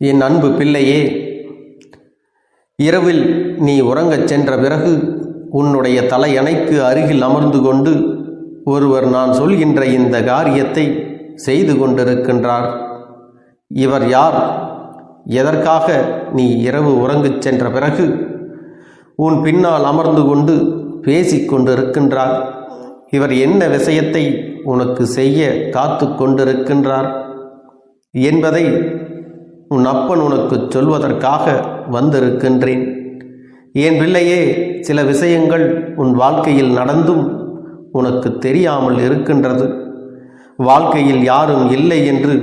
என் அன்பு பிள்ளையே இரவில் நீ உறங்கச் சென்ற பிறகு உன்னுடைய தலையணைக்கு அருகில் அமர்ந்து கொண்டு ஒருவர் நான் சொல்கின்ற இந்த காரியத்தை செய்து கொண்டிருக்கின்றார். இவர் யார்? எதற்காக நீ இரவு உறங்கச் சென்ற பிறகு உன் பின்னால் அமர்ந்து கொண்டு பேசிக் கொண்டிருக்கின்றார்? இவர் என்ன விஷயத்தை உனக்கு செய்ய காத்து கொண்டிருக்கின்றார் என்பதை உன் அப்பன் உனக்கு சொல்வதற்காக வந்திருக்கின்றேன். என் பிள்ளையே சில விஷயங்கள் உன் வாழ்க்கையில் நடந்தும் உனக்கு தெரியாமல் இருக்கின்றது. வாழ்க்கையில் யாரும் இல்லை என்று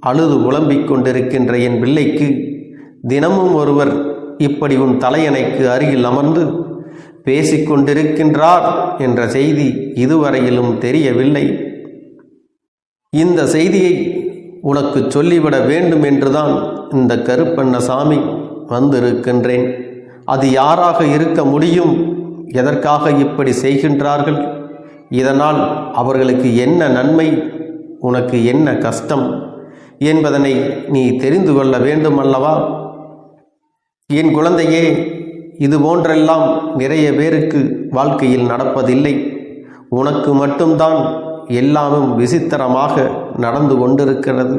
அழுது புலம்பிக் கொண்டிருக்கின்ற என் பிள்ளைக்கு தினமும் ஒருவர் இப்படி உன் தலையணைக்கு அருகில் அமர்ந்து பேசிக்கொண்டிருக்கின்றார் என்ற செய்தி இதுவரையிலும் தெரியவில்லை. இந்த செய்தியை உனக்கு சொல்லிவிட வேண்டும் என்றுதான் இந்த கருப்பண்ணசாமி வந்திருக்கின்றேன். அது யாராக இருக்க முடியும்? எதற்காக இப்படி செய்கின்றார்கள்? இதனால் அவர்களுக்கு என்ன நன்மை? உனக்கு என்ன கஷ்டம்? என்பதனை நீ தெரிந்து கொள்ள வேண்டுமல்லவா? என் குழந்தையே இது போன்றெல்லாம் நிறைய பேருக்கு வாழ்க்கையில் நடப்பதில்லை. உனக்கு மட்டும்தான் எல்லாமும் விசித்திரமாக நடந்து கொண்டிருக்கிறது.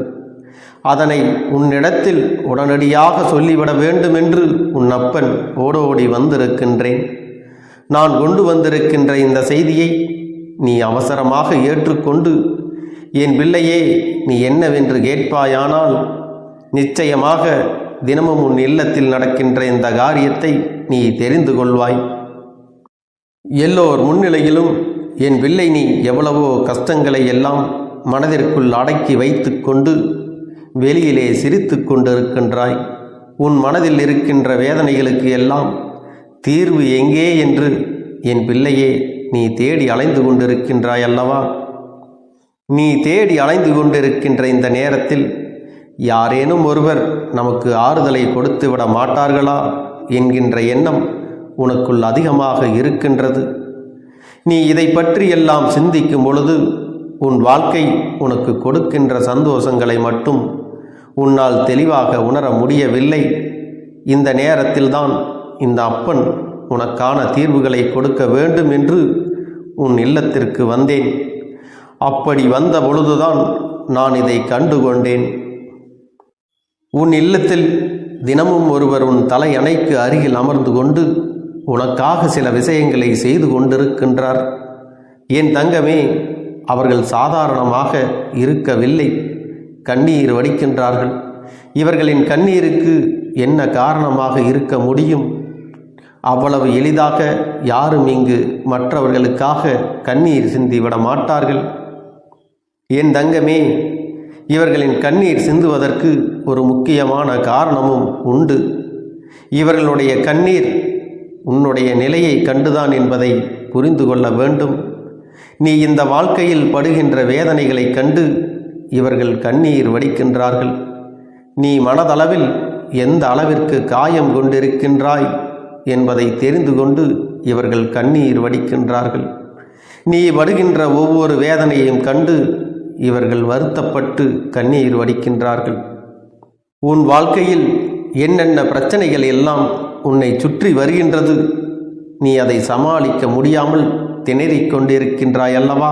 அதனை உன்னிடத்தில் உடனடியாக சொல்லிவிட வேண்டும் என்று உன் அப்பன் ஓடோடி வந்திருக்கின்றேன். நான் கொண்டு வந்திருக்கின்ற இந்த செய்தியை நீ அவசரமாக ஏற்றுக்கொண்டு என் பிள்ளையே நீ என்னவென்று கேட்பாயானால் நிச்சயமாக தினமும் உன் இல்லத்தில் நடக்கின்ற இந்த காரியத்தை நீ தெரிந்து கொள்வாய். எல்லோர் முன்னிலையிலும் என் பிள்ளை நீ எவ்வளவோ கஷ்டங்களை எல்லாம் மனதிற்குள் அடக்கி வைத்து கொண்டு வெளியிலே சிரித்து கொண்டிருக்கின்றாய். உன் மனதில் இருக்கின்ற வேதனைகளுக்கு எல்லாம் தீர்வு எங்கே என்று என் பிள்ளையே நீ தேடி அலைந்து கொண்டிருக்கின்றாய் அல்லவா? நீ தேடி அலைந்து கொண்டிருக்கின்ற இந்த நேரத்தில் யாரேனும் ஒருவர் நமக்கு ஆறுதலை கொடுத்து விட மாட்டார்களா? என்கின்ற எண்ணம் உனக்குள் அதிகமாக இருக்கின்றது. நீ இதை பற்றி எல்லாம் சிந்திக்கும் பொழுது உன் வாழ்க்கை உனக்கு கொடுக்கின்ற சந்தோஷங்களை மட்டும் உன்னால் தெளிவாக உணர முடியவில்லை. இந்த நேரத்தில்தான் இந்த அப்பன் உனக்கான தீர்வுகளை கொடுக்க வேண்டும் என்று உன் இல்லத்திற்கு வந்தேன். அப்படி வந்த பொழுதுதான் நான் இதை கண்டு கொண்டேன் உன் இல்லத்தில் தினமும் ஒருவர் உன் தலையணைக்கு அருகில் அமர்ந்து கொண்டு உனக்காக சில விஷயங்களை செய்து கொண்டிருக்கின்றார். என் தங்கமே அவர்கள் சாதாரணமாக இருக்கவில்லை. கண்ணீர் வடிக்கின்றார்கள். இவர்களின் கண்ணீருக்கு என்ன காரணமாக இருக்க முடியும்? அவ்வளவு எளிதாக யாரும் இங்கு மற்றவர்களுக்காக கண்ணீர் சிந்திவிட மாட்டார்கள். என் தங்கமே இவர்களின் கண்ணீர் சிந்துவதற்கு ஒரு முக்கியமான காரணமும் உண்டு. இவர்களுடைய கண்ணீர் உன்னுடைய நிலையை கண்டுதான் என்பதை புரிந்து கொள்ள வேண்டும். நீ இந்த வாழ்க்கையில் படுகின்ற வேதனைகளைக் கண்டு இவர்கள் கண்ணீர் வடிக்கின்றார்கள். நீ மனதளவில் எந்த அளவிற்கு காயம் கொண்டிருக்கின்றாய் என்பதை தெரிந்து கொண்டு இவர்கள் கண்ணீர் வடிக்கின்றார்கள். நீ வருகின்ற ஒவ்வொரு வேதனையையும் கண்டு இவர்கள் வருத்தப்பட்டு கண்ணீர் வடிக்கின்றார்கள். உன் வாழ்க்கையில் என்னென்ன பிரச்சனைகள் எல்லாம் உன்னை சுற்றி வருகின்றது. நீ அதை சமாளிக்க முடியாமல் திணறிக் கொண்டிருக்கின்றாய் அல்லவா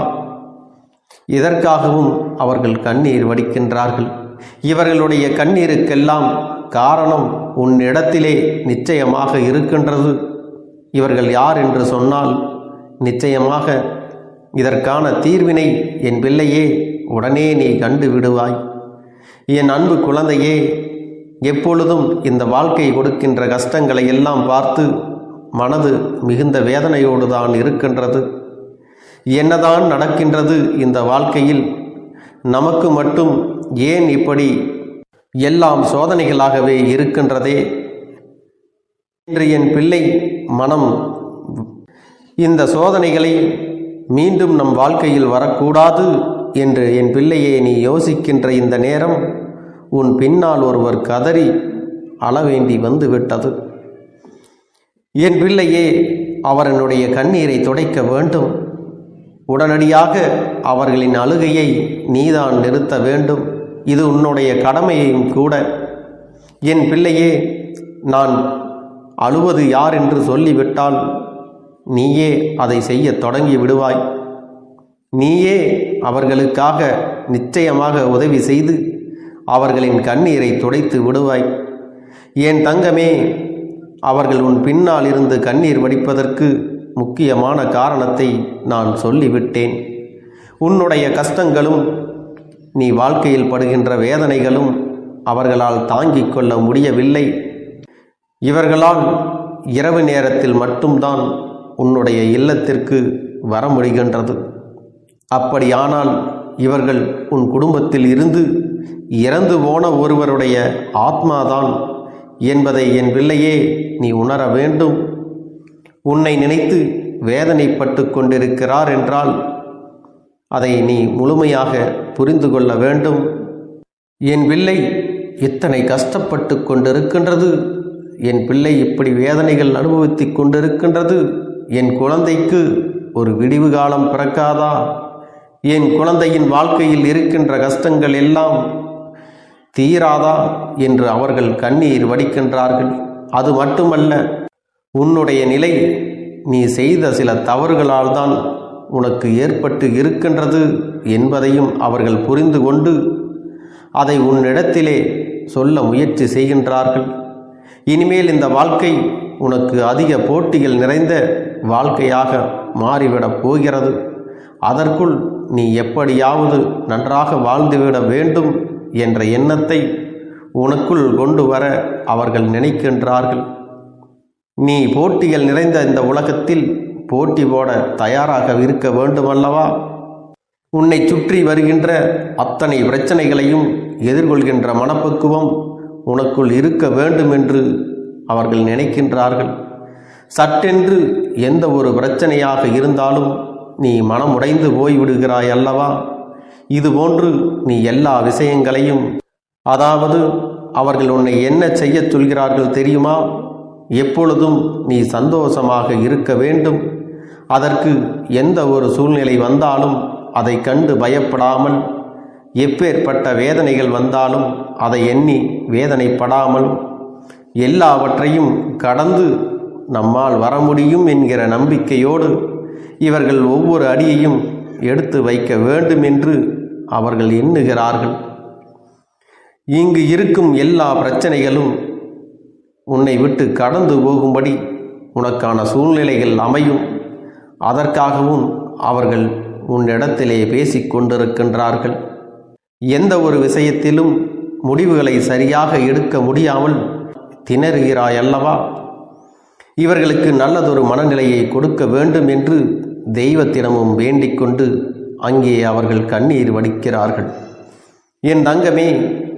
இதற்காகவும் அவர்கள் கண்ணீர் வடிக்கின்றார்கள். இவர்களுடைய கண்ணீருக்கெல்லாம் காரணம் உன்னிடத்திலே நிச்சயமாக இருக்கின்றது. இவர்கள் யார் என்று சொன்னால் நிச்சயமாக இதற்கான தீர்வினை என் பிள்ளையே உடனே நீ கண்டு விடுவாய். என் அன்பு குழந்தையே எப்பொழுதும் இந்த வாழ்க்கை கொடுக்கின்ற கஷ்டங்களை எல்லாம் பார்த்து மனது மிகுந்த வேதனையோடு தான் இருக்கின்றது. என்னதான் நடக்கின்றது இந்த வாழ்க்கையில் நமக்கு மட்டும் ஏன் இப்படி எல்லாம் சோதனைகளாகவே இருக்கின்றதே? என்று என் பிள்ளை மனம் இந்த சோதனைகளை மீண்டும் நம் வாழ்க்கையில் வரக்கூடாது என்று என் பிள்ளையே நீ யோசிக்கின்ற இந்த நேரம் உன் பின்னால் ஒருவர் கதறி அளவேண்டி வந்து விட்டது என் பிள்ளையே அவரனுடைய கண்ணீரை துடைக்க வேண்டும். உடனடியாக அவர்களின் அழுகையை நீதான் நிறுத்த வேண்டும். இது உன்னுடைய கடமையையும் கூட. என் பிள்ளையே நான் அழுவது யார் என்று சொல்லிவிட்டால் நீயே அதை செய்ய தொடங்கி விடுவாய். நீயே அவர்களுக்காக நிச்சயமாக உதவி செய்து அவர்களின் கண்ணீரை துடைத்து விடுவாய். ஏன் தங்கமே அவர்கள் உன் பின்னால் இருந்து கண்ணீர் வடிப்பதற்கு முக்கியமான காரணத்தை நான் சொல்லிவிட்டேன். உன்னுடைய கஷ்டங்களும் நீ வாழ்க்கையில் படுகின்ற வேதனைகளும் அவர்களால் தாங்கிக் கொள்ள முடியவில்லை. இவர்களால் இரவு நேரத்தில் மட்டும்தான் உன்னுடைய இல்லத்திற்கு வர முடிகின்றது. அப்படியானால் இவர்கள் உன் குடும்பத்தில் இருந்து இறந்து போன ஒருவருடைய ஆத்மாதான் என்பதை என் பிள்ளையே நீ உணர வேண்டும். உன்னை நினைத்து வேதனைப்பட்டு கொண்டிருக்கிறார் என்றால் அதை நீ முழுமையாக புரிந்து கொள்ள வேண்டும். என் பிள்ளை இத்தனை கஷ்டப்பட்டு கொண்டிருக்கின்றது? என் பிள்ளை இப்படி வேதனைகள் அனுபவித்துக் கொண்டிருக்கின்றது? என் குழந்தைக்கு ஒரு விடிவு காலம் பிறக்காதா? என் குழந்தையின் வாழ்க்கையில் இருக்கின்ற கஷ்டங்கள் எல்லாம் தீராதா என்று அவர்கள் கண்ணீர் வடிக்கின்றார்கள். அது மட்டுமல்ல உன்னுடைய நிலை நீ செய்த சில தவறுகளால் தான் உனக்கு ஏற்பட்டு இருக்கின்றது என்பதையும் அவர்கள் புரிந்து கொண்டு அதை உன்னிடத்திலே சொல்ல முயற்சி செய்கின்றார்கள். இனிமேல் இந்த வாழ்க்கை உனக்கு அதிக போட்டிகள் நிறைந்த வாழ்க்கையாக மாறிவிடப் போகிறது. அதற்குள் நீ எப்படியாவது நன்றாக வாழ்ந்துவிட வேண்டும் என்ற எண்ணத்தை உனக்குள் கொண்டு வர அவர்கள் நினைக்கின்றார்கள். நீ போட்டிகள் நிறைந்த இந்த உலகத்தில் போட்டி போட தயாராக இருக்க வேண்டுமல்லவா? உன்னை சுற்றி வருகின்ற அத்தனை பிரச்சனைகளையும் எதிர்கொள்கின்ற மனப்பக்குவம் உனக்குள் இருக்க வேண்டும் என்று அவர்கள் நினைக்கின்றார்கள். சட்டென்று எந்த ஒரு பிரச்சனையாக இருந்தாலும் நீ மனமுடைந்து போய்விடுகிறாய் அல்லவா இதுபோன்று நீ எல்லா விஷயங்களையும் அதாவது அவர்கள் உன்னை என்ன செய்யச் சொல்கிறார்கள் தெரியுமா? எப்பொழுதும் நீ சந்தோஷமாக இருக்க வேண்டும். அதற்கு எந்த ஒரு சூழ்நிலை வந்தாலும் அதை கண்டு பயப்படாமல் எப்பேற்பட்ட வேதனைகள் வந்தாலும் அதை எண்ணி வேதனைப்படாமல் எல்லாவற்றையும் கடந்து நம்மால் வர முடியும் என்கிற நம்பிக்கையோடு இவர்கள் ஒவ்வொரு அடியையும் எடுத்து வைக்க வேண்டும் என்று அவர்கள் எண்ணுகிறார்கள். இங்கு இருக்கும் எல்லா பிரச்சனைகளும் உன்னை விட்டு கடந்து போகும்படி உனக்கான சூழ்நிலைகள் அமையும். அதற்காகவும் அவர்கள் உன்னிடத்திலே பேசிக் கொண்டிருக்கின்றார்கள். எந்த ஒரு விஷயத்திலும் முடிவுகளை சரியாக எடுக்க முடியாமல் திணறுகிறாய் அல்லவா இவர்களுக்கு நல்லதொரு மனநிலையை கொடுக்க வேண்டும் என்று தெய்வத்திடமும் வேண்டிக் கொண்டு அங்கே அவர்கள் கண்ணீர் வடிக்கிறார்கள். என் தங்கமே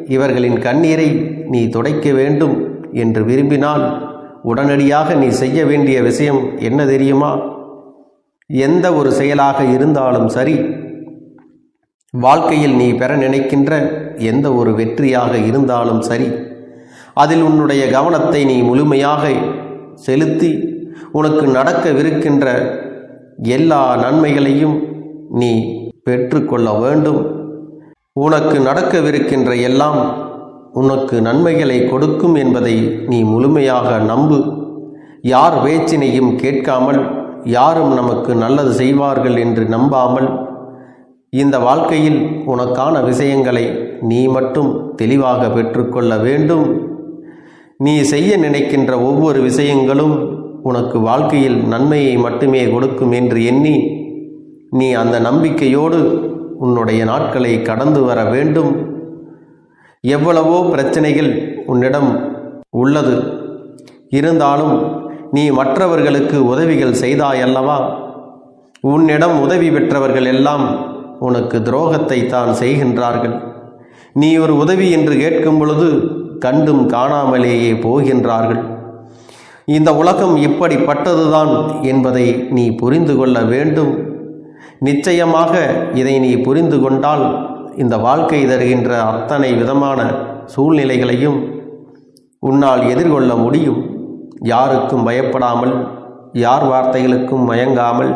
இவர்களின் கண்ணீரை நீ துடைக்க வேண்டும் என்று விரும்பினால் உடனடியாக நீ செய்ய வேண்டிய விஷயம் என்ன தெரியுமா? எந்த ஒரு செயலாக இருந்தாலும் சரி வாழ்க்கையில் நீ பெற நினைக்கின்ற எந்த ஒரு வெற்றியாக இருந்தாலும் சரி அதில் உன்னுடைய கவனத்தை நீ முழுமையாக செலுத்தி உனக்கு நடக்கவிருக்கின்ற எல்லா நன்மைகளையும் நீ பெற்றுக்கொள்ள வேண்டும். உனக்கு நடக்கவிருக்கின்ற எல்லாம் உனக்கு நன்மைகளை கொடுக்கும் என்பதை நீ முழுமையாக நம்பு. யார் பேச்சினையும் கேட்காமல் யாரும் நமக்கு நல்லது செய்வார்கள் என்று நம்பாமல் இந்த வாழ்க்கையில் உனக்கான விஷயங்களை நீ மட்டும் தெளிவாக பெற்றுக்கொள்ள வேண்டும். நீ செய்ய நினைக்கின்ற ஒவ்வொரு விஷயங்களும் உனக்கு வாழ்க்கையில் நன்மையை மட்டுமே கொடுக்கும் என்று எண்ணி நீ அந்த நம்பிக்கையோடு உன்னுடைய நாட்களை கடந்து வர வேண்டும். எவ்வளவோ பிரச்சனைகள் உன்னிடம் உள்ளது. இருந்தாலும் நீ மற்றவர்களுக்கு உதவிகள் செய்தாயல்லவா? உன்னிடம் உதவி பெற்றவர்கள் எல்லாம் உனக்கு துரோகத்தை தான் செய்கின்றார்கள். நீ ஒரு உதவி என்று கேட்கும் பொழுது கண்டும் காணாமலேயே போகின்றார்கள். இந்த உலகம் இப்படிப்பட்டதுதான் என்பதை நீ புரிந்து கொள்ள வேண்டும். நிச்சயமாக இதை நீ புரிந்து கொண்டால் இந்த வாழ்க்கை தருகின்ற அத்தனை விதமான சூழ்நிலைகளையும் உன்னால் எதிர்கொள்ள முடியும். யாருக்கும் பயப்படாமல் யார் வார்த்தைகளுக்கும் மயங்காமல்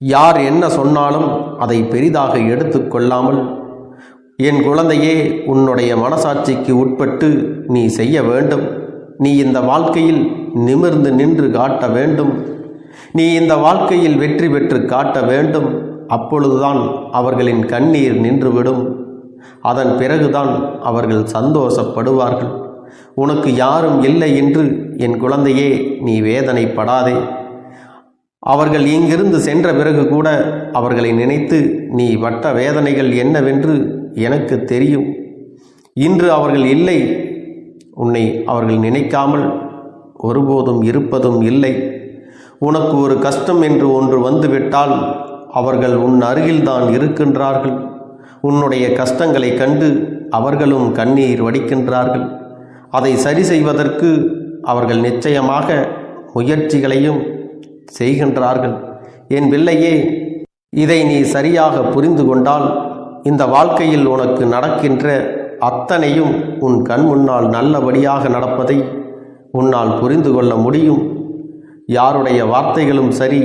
யார் என்ன சொன்னாலும் அதை பெரிதாக எடுத்துக்கொள்ளாமல் என் குழந்தையே உன்னுடைய மனசாட்சிக்கு உட்பட்டு நீ செய்ய வேண்டும். நீ இந்த வாழ்க்கையில் நிமிர்ந்து நின்று காட்ட வேண்டும். நீ இந்த வாழ்க்கையில் வெற்றி பெற்று காட்ட வேண்டும். அப்பொழுதுதான் அவர்களின் கண்ணீர் நின்றுவிடும். அதன் பிறகுதான் அவர்கள் சந்தோஷப்படுவார்கள். உனக்கு யாரும் இல்லை என்று என் குழந்தையே நீ வேதனைப்படாதே. அவர்கள் இங்கிருந்து சென்ற பிறகு கூட அவர்களை நினைத்து நீ வட்ட வேதனைகள் என்னவென்று எனக்கு தெரியும். இன்று அவர்கள் இல்லை. உன்னை அவர்கள் நினைக்காமல் ஒருபோதும் இருப்பதும் இல்லை. உனக்கு ஒரு கஷ்டம் என்று ஒன்று வந்துவிட்டால் அவர்கள் உன் அருகில்தான் இருக்கின்றார்கள். உன்னுடைய கஷ்டங்களை கண்டு அவர்களும் கண்ணீர் வடிக்கின்றார்கள். அதை சரி செய்வதற்கு அவர்கள் நிச்சயமாக முயற்சிகளையும் செய்கின்றார்கள். என் பிள்ளையே இதை நீ சரியாக புரிந்து கொண்டால் இந்த வாழ்க்கையில் உனக்கு நடக்கின்ற அத்தனையும் உன் கண் முன்னால் நல்லபடியாக நடப்பதை உன்னால் புரிந்து கொள்ள முடியும். யாருடைய வார்த்தைகளும் சரி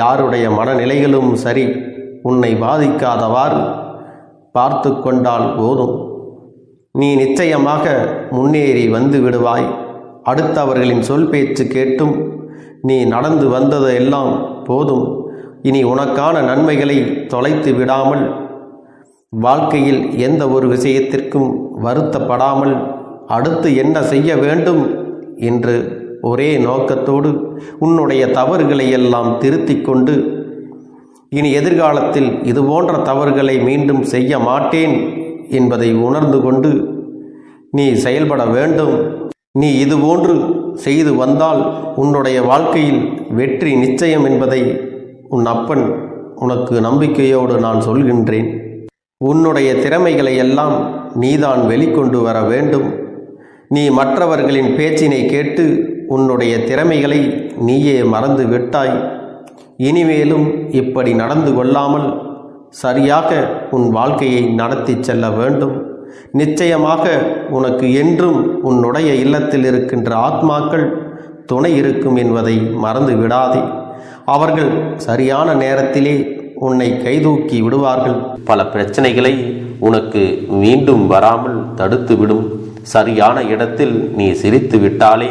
யாருடைய மனநிலைகளும் சரி உன்னை பாதிக்காதவாறு பார்த்து கொண்டால் போதும். நீ நிச்சயமாக முன்னேறி வந்து விடுவாய். அடுத்தவர்களின் சொல் பேச்சு கேட்டும். நீ நடந்து வந்தது எல்லாம் போதும். இனி உனக்கான நன்மைகளை தொலைத்து விடாமல் வாழ்க்கையில் எந்த ஒரு விஷயத்திற்கும் வருத்தப்படாமல் அடுத்து என்ன செய்ய வேண்டும் என்று ஒரே நோக்கத்தோடு உன்னுடைய தவறுகளை எல்லாம் திருத்திக் கொண்டு இனி எதிர்காலத்தில் இதுபோன்ற தவறுகளை மீண்டும் செய்ய மாட்டேன் என்பதை உணர்ந்து கொண்டு நீ செயல்பட வேண்டும். நீ இதுபோன்று செய்து வந்தால் உன்னுடைய வாழ்க்கையில் வெற்றி நிச்சயம் என்பதை உன் அப்பன் உனக்கு நம்பிக்கையோடு நான் சொல்கின்றேன். உன்னுடைய திறமைகளை எல்லாம் நீதான் வெளிக்கொண்டு வர வேண்டும். நீ மற்றவர்களின் பேச்சினை கேட்டு உன்னுடைய திறமைகளை நீயே மறந்து விட்டாய். இனிமேலும் இப்படி நடந்து கொள்ளாமல் சரியாக உன் வாழ்க்கையை நடத்தி செல்ல வேண்டும். நிச்சயமாக உனக்கு என்றும் உன்னுடைய இல்லத்தில் இருக்கின்ற ஆத்மாக்கள் துணை இருக்கும் என்பதை மறந்து விடாதே. அவர்கள் சரியான நேரத்திலே உன்னை கைதூக்கி விடுவார்கள். பல பிரச்சனைகளை உனக்கு மீண்டும் வராமல் தடுத்துவிடும். சரியான இடத்தில் நீ சிரித்து விட்டாலே